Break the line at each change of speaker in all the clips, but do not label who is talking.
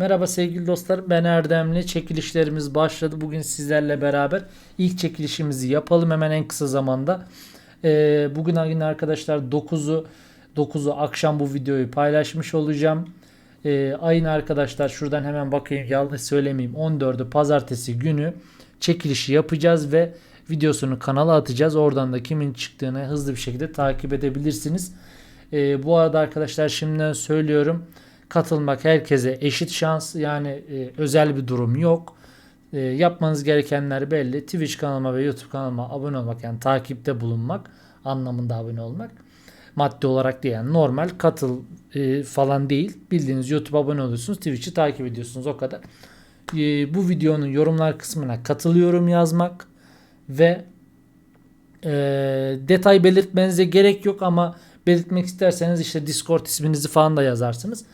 Merhaba sevgili dostlar ben Erdemli. Çekilişlerimiz başladı. Bugün sizlerle beraber ilk çekilişimizi yapalım hemen en kısa zamanda. Ee, bugün yine arkadaşlar 9'u 9'u akşam bu videoyu paylaşmış olacağım. Ee, ayın arkadaşlar şuradan hemen bakayım yanlış söylemeyeyim 14'ü pazartesi günü çekilişi yapacağız ve videosunu kanala atacağız. Oradan da kimin çıktığını hızlı bir şekilde takip edebilirsiniz. Ee, bu arada arkadaşlar şimdiden söylüyorum katılmak herkese eşit şans yani e, özel bir durum yok. E, yapmanız gerekenler belli. Twitch kanalıma ve YouTube kanalıma abone olmak yani takipte bulunmak anlamında abone olmak. Maddi olarak değil yani normal katıl e, falan değil. Bildiğiniz YouTube abone oluyorsunuz. Twitch'i takip ediyorsunuz o kadar. E, bu videonun yorumlar kısmına katılıyorum yazmak ve e, detay belirtmenize gerek yok ama belirtmek isterseniz işte Discord isminizi falan da yazarsınız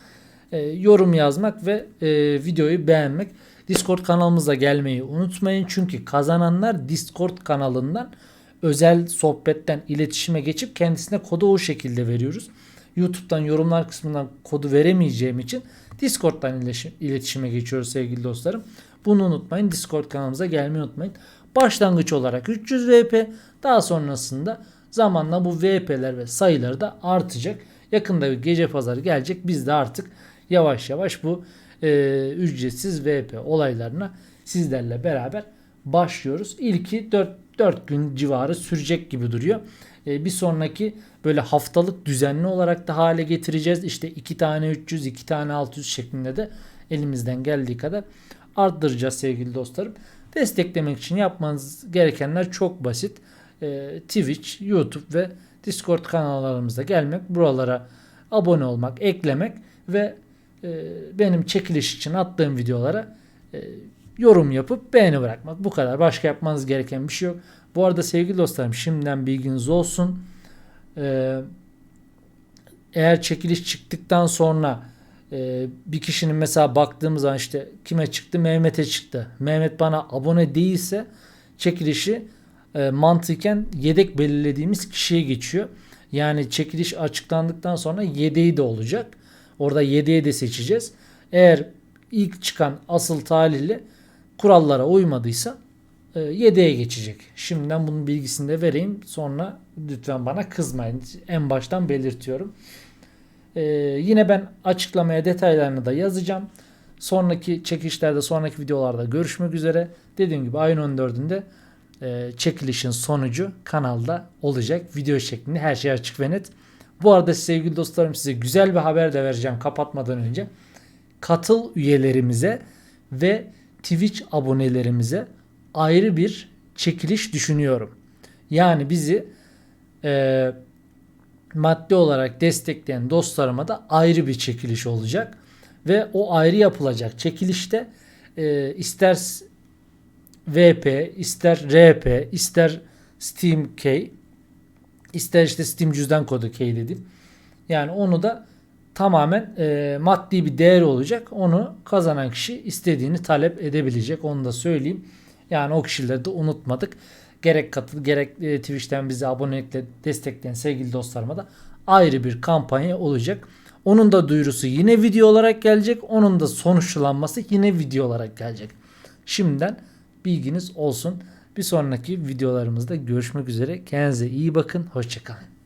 e, yorum yazmak ve e, videoyu beğenmek. Discord kanalımıza gelmeyi unutmayın. Çünkü kazananlar Discord kanalından özel sohbetten iletişime geçip kendisine kodu o şekilde veriyoruz. YouTube'dan yorumlar kısmından kodu veremeyeceğim için Discord'dan iletişime geçiyoruz sevgili dostlarım. Bunu unutmayın. Discord kanalımıza gelmeyi unutmayın. Başlangıç olarak 300 VP daha sonrasında zamanla bu VP'ler ve sayıları da artacak. Yakında bir gece pazarı gelecek. Biz de artık yavaş yavaş bu e, ücretsiz VP olaylarına sizlerle beraber başlıyoruz. İlki 4, 4 gün civarı sürecek gibi duruyor. E, bir sonraki böyle haftalık düzenli olarak da hale getireceğiz. İşte 2 tane 300, 2 tane 600 şeklinde de elimizden geldiği kadar arttıracağız sevgili dostlarım. Desteklemek için yapmanız gerekenler çok basit. E, Twitch, YouTube ve Discord kanallarımıza gelmek, buralara abone olmak, eklemek ve benim çekiliş için attığım videolara e, yorum yapıp beğeni bırakmak. Bu kadar. Başka yapmanız gereken bir şey yok. Bu arada sevgili dostlarım şimdiden bilginiz olsun. E, eğer çekiliş çıktıktan sonra bir kişinin mesela baktığımız zaman işte kime çıktı? Mehmet'e çıktı. Mehmet bana abone değilse çekilişi mantıken yedek belirlediğimiz kişiye geçiyor. Yani çekiliş açıklandıktan sonra yedeği de olacak. Orada 7'ye de seçeceğiz. Eğer ilk çıkan asıl talihli kurallara uymadıysa 7'ye geçecek. Şimdiden bunun bilgisini de vereyim. Sonra lütfen bana kızmayın. En baştan belirtiyorum. Ee, yine ben açıklamaya detaylarını da yazacağım. Sonraki çekişlerde, sonraki videolarda görüşmek üzere. Dediğim gibi ayın 14'ünde e, çekilişin sonucu kanalda olacak. Video şeklinde her şey açık ve net. Bu arada sevgili dostlarım size güzel bir haber de vereceğim kapatmadan önce. Katıl üyelerimize ve Twitch abonelerimize ayrı bir çekiliş düşünüyorum. Yani bizi e, maddi olarak destekleyen dostlarıma da ayrı bir çekiliş olacak. Ve o ayrı yapılacak çekilişte e, ister VP, ister RP, ister Steam Key İster işte Steam cüzdan kodu keyledim. Yani onu da tamamen e, maddi bir değer olacak. Onu kazanan kişi istediğini talep edebilecek. Onu da söyleyeyim. Yani o kişileri de unutmadık. Gerek katıl gerek e, Twitch'ten bizi abonelikle destekleyen sevgili dostlarıma da ayrı bir kampanya olacak. Onun da duyurusu yine video olarak gelecek. Onun da sonuçlanması yine video olarak gelecek. Şimdiden bilginiz olsun. Bir sonraki videolarımızda görüşmek üzere. Kendinize iyi bakın. Hoşçakalın.